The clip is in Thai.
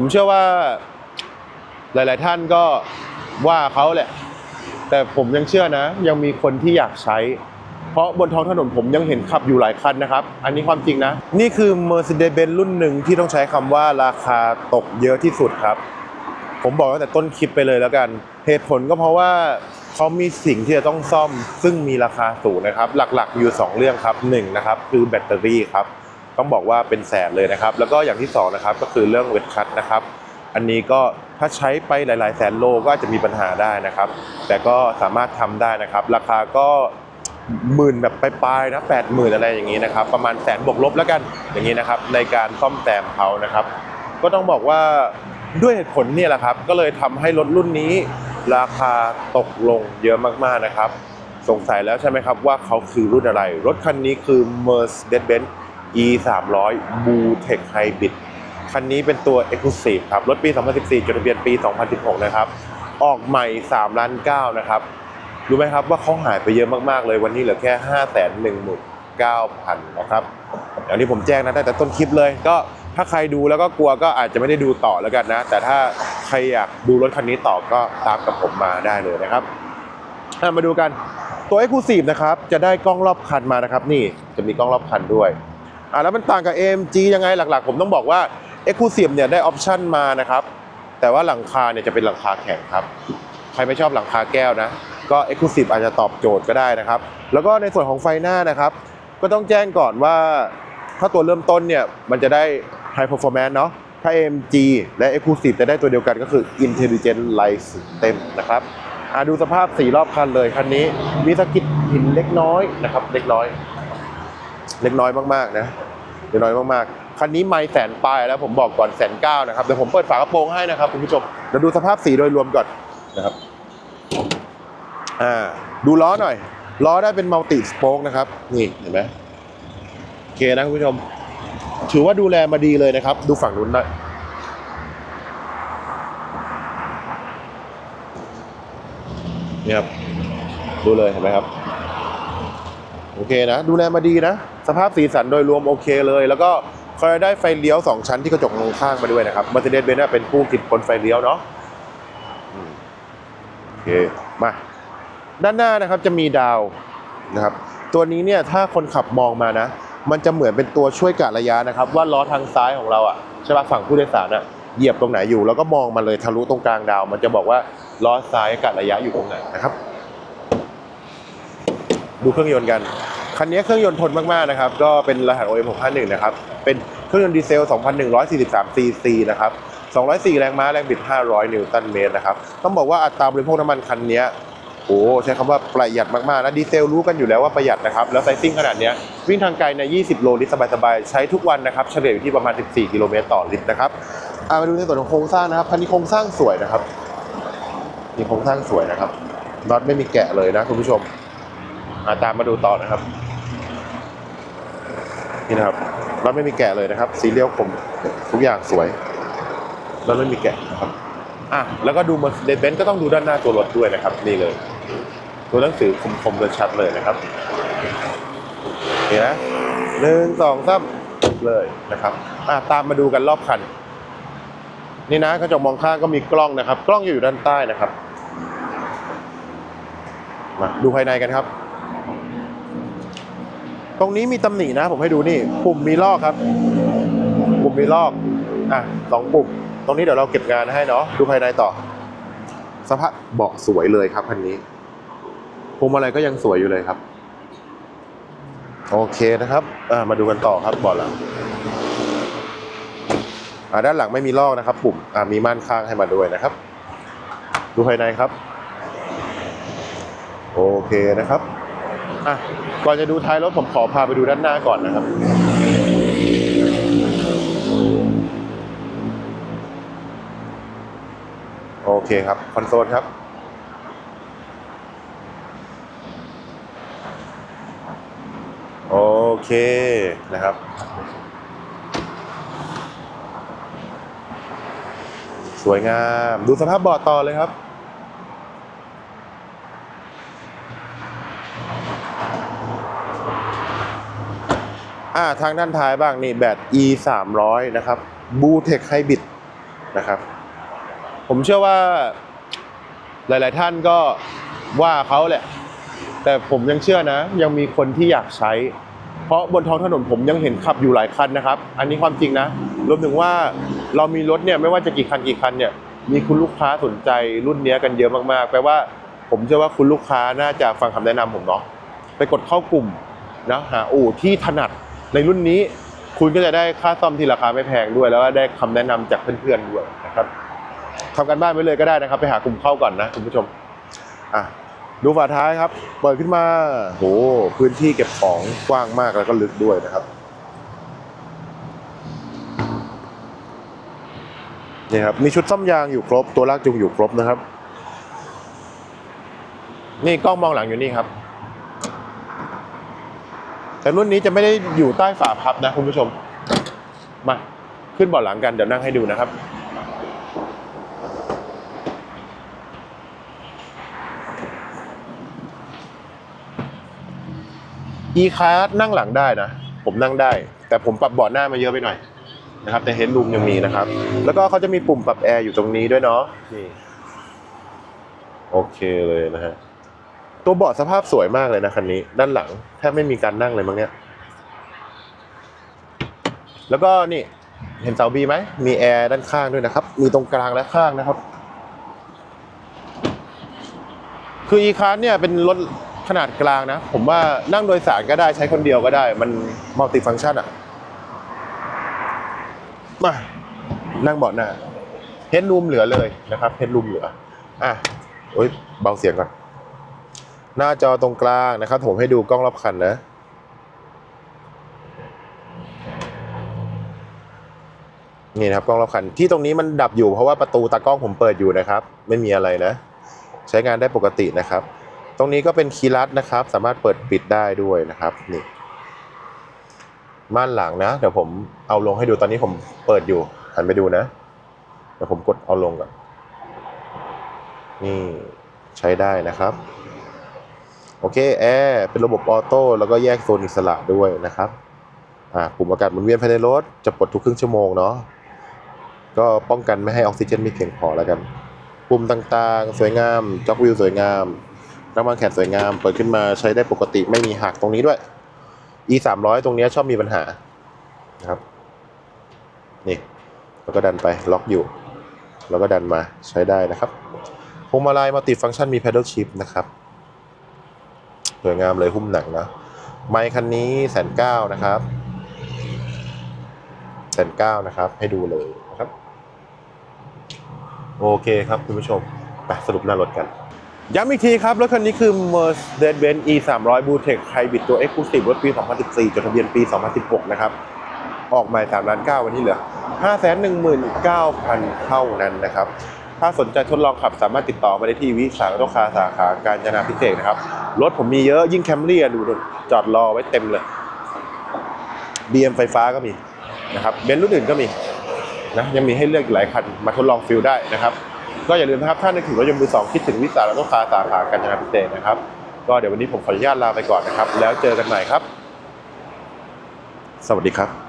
ผมเชื่อว่าหลาย ๆ ท่านก็ว่าเขาแหละ แต่ผมยังเชื่อนะ ยังมีคนที่อยากใช้ เพราะบนท้องถนนผมยังเห็นขับอยู่หลายคันนะครับ อันนี้ความจริงนะ นี่คือ Mercedes-Benz รุ่นหนึ่งที่ต้องใช้คำว่าราคาตกเยอะที่สุดครับ ผมบอกตั้งแต่ต้นคลิปไปเลยแล้วกัน เหตุผลก็เพราะว่าเขามีสิ่งที่จะต้องซ่อม ซึ่งมีราคาสูงนะครับ หลัก ๆ อยู่ 2 เรื่องครับหนึ่งนะครับคือแบตเตอรี่ครับ ต้องบอกว่าเป็นแสนเลยนะครับ แล้วก็อย่างที่สองนะครับก็คือเรื่องเวทคัทนะครับ อันนี้ก็ถ้าใช้ไปหลาย ๆ แสนโลก็อาจจะมีปัญหาได้นะครับ แต่ก็สามารถทำได้นะครับ ราคาก็หมื่นแบบปลายๆนะแปดหมื่นอะไรอย่างนี้นะครับ ประมาณแสนบวกลบแล้วกันอย่างนี้นะครับ ในการซ่อมแซมเขานะครับ ก็ต้องบอกว่าด้วยเหตุผลเนี่ยแหละครับ ก็เลยทำให้รถรุ่นนี้ ราคาตกลงเยอะมากๆนะครับ สงสัยแล้วใช่ไหมครับว่าเขาคือรุ่นอะไร รถคันนี้คือ Mercedes-Benz E 3 0 0 b u Tech Hybrid คันนี้เป็นตัว Exclusive ครับ รถปี 2014 จดทะเบียนปี 2016 นะครับ ออกใหม่3ล้าน9นะครับ รู้ไหมครับว่าเขาหายไปเยอะมาก ๆ เลยวันนี้เหลือแค่ 5 1 1 9 0 0 0 นะครับอย่างที่ผมแจ้งนะตั้งแต่ต้นคลิปเลย ก็ถ้าใครดูแล้วก็กลัวก็อาจจะไม่ได้ดูต่อแล้วกันนะ แต่ถ้าใครอยากดูรถคันนี้ต่อก็ตามกับผมมาได้เลยนะครับมาดูกันตัว Exclusive นะครับ จะได้กล้องรอบคันมานะครับ นี่จะมีกล้องรอบคันด้วย อะแล้วมันต่างกับ AMG ยังไงหลักๆ ผมต้องบอกว่า Exclusive เนี่ยได้ออปชั่นมานะครับ แต่ว่าหลังคาเนี่ยจะเป็นหลังคาแข็งครับ ใครไม่ชอบหลังคาแก้วนะ ก็ Exclusive อาจจะตอบโจทย์ก็ได้นะครับ แล้วก็ในส่วนของไฟหน้านะครับ ก็ต้องแจ้งก่อนว่า ถ้าตัวเริ่มต้นเนี่ยมันจะได้ High Performance เนาะถ้า AMG และ Exclusive จะได้ตัวเดียวกันก็คือ Intelligent Light System นะครับอะดูสภาพสีรอบคันเลยคันนี้ มีสกิดหินเล็กน้อยนะครับ เล็กน้อย เล็กน้อยมากๆนะเล็กน้อยมากๆคันนี้ไม่แสนปลายแล้วผมบอกก่อนแสนเก้านะครับเดี๋ยวผมเปิดฝากระโปรงให้นะครับคุณผู้ชมเดี๋ยวดูสภาพสีโดยรวมก่อนนะครับอ่าดูล้อหน่อย ล้อได้เป็นมัลติสโป๊กนะครับ นี่เห็นไหมโอเคนะคุณผู้ชม ถือว่าดูแลมาดีเลยนะครับ ดูฝั่งนู้นหน่อยนี่ครับดูเลยเห็นไหมครับ โอเคนะ ดูแลมาดีนะ สภาพสีสันโดยรวมโอเคเลย แล้วก็คอยได้ไฟเลี้ยว 2 ชั้นที่กระจกมองข้างมาด้วยนะครับ Mercedes-Benz เป็นผู้คิดค้นไฟเลี้ยวเนาะโอเคมาด้านหน้านะครับจะมีดาวนะครับ ตัวนี้เนี่ยถ้าคนขับมองมานะ มันจะเหมือนเป็นตัวช่วยกะระยะนะครับ ว่าล้อทางซ้ายของเราอะใช่ป่ะฝั่งผู้โดยสารอะเหยียบตรงไหนอยู่ แล้วก็มองมาเลยทะลุตรงกลางดาว มันจะบอกว่าล้อซ้ายกะระยะอยู่ตรงไหนนะครับ ดูเครื่องยนต์กัน คันนี้เครื่องยนต์ทนมากๆนะครับ ก็เป็นรหัส OM 651นะครับ เป็นเครื่องยนต์ดีเซล 2,143ซีซีนะครับ 204 แรงม้า แรงบิด 500 นิวตันเมตรนะครับ ต้องบอกว่าอัตราบริโภคน้ำมันคันนี้โอ้ใช้คำว่าประหยัดมากๆนะดีเซลรู้กันอยู่แล้วว่าประหยัดนะครับ แล้วไซซิ่งขนาดนี้วิ่งทางไกลใน 20 โลลิตรสบายๆ ใช้ทุกวันนะครับ เฉลี่ยอยู่ที่ประมาณ 14 กิโลเมตรต่อลิตรนะครับอะมาดูในส่วนของโครงสร้างนะครับคันนี้โครงสร้างสวยนะครับนี่โครงสร้างสวยนะครับน็อตไม่มีแกะเลยนะคุณผู้ชมอะตามมาดูต่อนะครับ นี่นะครับน็อตไม่มีแกะเลยนะครับ สีเรียวคมทุกอย่างสวยน็อตไม่มีแกะนะครับอะแล้วก็ดู Mercedes-Benz ก็ต้องดูด้านหน้าตัวรถด้วยนะครับ นี่เลย ตัวหนังสือคมๆเลยชัดเลยนะครับเห็นนะหนึ่งสองสามเลยนะครับอะตามมาดูกันรอบคัน นี่นะกระจกมองข้างก็มีกล้องนะครับ กล้องอยู่ด้านใต้นะครับมาดูภายในกันครับ ตรงนี้มีตำหนินะ ผมให้ดูนี่ ปุ่มมีลอกครับ ปุ่มมีลอก อะสองปุ่ม ตรงนี้เดี๋ยวเราเก็บงานให้เนาะ ดูภายในต่อ สภาพเบาะสวยเลยครับคันนี้พวงมาลัยก็ยังสวยอยู่เลยครับ โอเคนะครับ อ่ามาดูกันต่อครับเบาะหลังอ่าด้านหลังไม่มีลอกนะครับ ปุ่ม อ่ามีม่านข้างให้มาด้วยนะครับ ดูภายในครับ โอเคนะครับ อะก่อนจะดูท้ายรถผมขอพาไปดูด้านหน้าก่อนนะครับโอเคครับคอนโซลครับ โอเคนะครับ สวยงาม ดูสภาพเบาะต่อเลยครับ อ่าทางด้านท้ายบ้างนี่แบต e 3 0 0นะครับบูเทคไฮบิดนะครับ ผมเชื่อว่าหลาย ๆ ท่านก็ว่าเขาแหละ แต่ผมยังเชื่อนะ ยังมีคนที่อยากใช้ เพราะบนท้องถนนผมยังเห็นขับอยู่หลายคันนะครับ อันนี้ความจริงนะ รวมถึงว่าเรามีรถเนี่ยไม่ว่าจะกี่คันกี่คันเนี่ย มีคุณลูกค้าสนใจรุ่นนี้กันเยอะมาก ๆ แปลว่าผมเชื่อว่าคุณลูกค้าน่าจะฟังคำแนะนำผมเนาะไปกดเข้ากลุ่มนะหาอู่ที่ถนัด ในรุ่นนี้คุณก็จะได้ค่าซ่อมที่ราคาไม่แพงด้วย แล้วก็ได้คำแนะนำจากเพื่อนๆด้วยนะครับทำกันบ้านไว้เลยก็ได้นะครับ ไปหากลุ่มเข้าก่อนนะคุณผู้ชมอะดูฝาท้ายครับ เปิดขึ้นมาโหพื้นที่เก็บของกว้างมากแล้วก็ลึกด้วยนะครับนี่ครับมีชุดซ่อมยางอยู่ครบตัวลากจูงอยู่ครบนะครับ นี่กล้องมองหลังอยู่นี่ครับ แต่รุ่นนี้จะไม่ได้อยู่ใต้ฝาพับนะคุณผู้ชม มาขึ้นเบาะหลังกันเดี๋ยวนั่งให้ดูนะครับ e c a r นั่งหลังได้นะ ผมนั่งได้ แต่ผมปรับเบาะหน้ามาเยอะไปหน่อยนะครับ แต่เฮดรูมยังมีนะครับ แล้วก็เขาจะมีปุ่มปรับแอร์อยู่ตรงนี้ด้วยเนาะนี่โอเคเลยนะฮะ ตัวเบาะสภาพสวยมากเลยนะคันนี้ ด้านหลังแทบไม่มีการนั่งเลยมั้งเนี่ยแล้วก็นี่เห็นเสาบีไหมมีแอร์ด้านข้างด้วยนะครับ มีตรงกลางและข้างนะครับ คือ e c a r เนี่ยเป็นรถขนาดกลางนะ ผมว่านั่งโดยสารก็ได้ใช้คนเดียวก็ได้ มันมัลติฟัง c t ชันอะ มา นั่งเบาะหน้าเฮดรูมเหลือเลยนะครับเฮดรูมเหลือ อะโอ้ยเบาเสียงก่อน หน้าจอตรงกลางนะครับ ผมให้ดูกล้องรอบคันนะ นี่นะครับกล้องรอบคันที่ตรงนี้มันดับอยู่เพราะว่าประตูตากล้องผมเปิดอยู่นะครับ ไม่มีอะไรนะ ใช้งานได้ปกตินะครับ ตรงนี้ก็เป็นคีย์ลัดนะครับ สามารถเปิดปิดได้ด้วยนะครับนี่ม่านหลังนะเดี๋ยวผมเอาลงให้ดูตอนนี้ผมเปิดอยู่หันไปดูนะเดี๋ยวผมกดเอาลงก่อนนี่ใช้ได้นะครับ โอเคแอร์เป็นระบบออโต้แล้วก็แยกโซนอิสระด้วยนะครับอ่าปุ่มอากาศหมุนเวียนภายในรถจะปลดทุกครึ่งชั่วโมงเนาะก็ป้องกันไม่ให้ออกซิเจนไม่เพียงพอแล้วกัน ปุ่มต่างๆ สวยงามจ็อกวิวสวยงามน้ำมันแขนสวยงาม เปิดขึ้นมาใช้ได้ปกติไม่มีหักตรงนี้ด้วย e 3 0 0ตรงเนี้ยชอบมีปัญหานะครับนี่แล้วก็ดันไปล็อกอยู่ แล้วก็ดันมาใช้ได้นะครับพวงมาลัยมัลติฟังก์ชันมี pedal shift นะครับ สวยงามเลยหุ้มหนังนะ ไมค์คันนี้แสนเก้านะครับแสนเก้านะครับ ให้ดูเลยนะครับ โอเคครับคุณผู้ชมไปสรุปหน้ารถกันย้ำอีกทีครับ รถคันนี้คือ Mercedes-Benz E 3 0 0 Blue Tech Hybrid ตัว Exclusive รถปี 2014 จดทะเบียนปี 2016 นะครับ ออกใหม่3ล้าน9วันนี้เหลือ 519,000 เท่านั้นนะครับ ถ้าสนใจทดลองขับสามารถติดต่อมาได้ที่วิสาหกิจคาสาขาการจนาพิเศษนะครับ รถผมมีเยอะยิ่งแคมรี่ดูดจอดรอไว้เต็มเลย BM ไฟฟ้าก็มีนะครับเบนซ์รุ่นอื่นก็มีนะยังมีให้เลือกหลายคันมาทดลองฟิลได้นะครับ ก็อย่าลืมนะครับถ้านึกถึงรถยนต์มือสองคิดถึงวิสาหกิจคาสาขาการจนาพิเศษนะครับ ก็เดี๋ยววันนี้ผมขออนุญาตลาไปก่อนนะครับ แล้วเจอกันใหม่ครับ สวัสดีครับ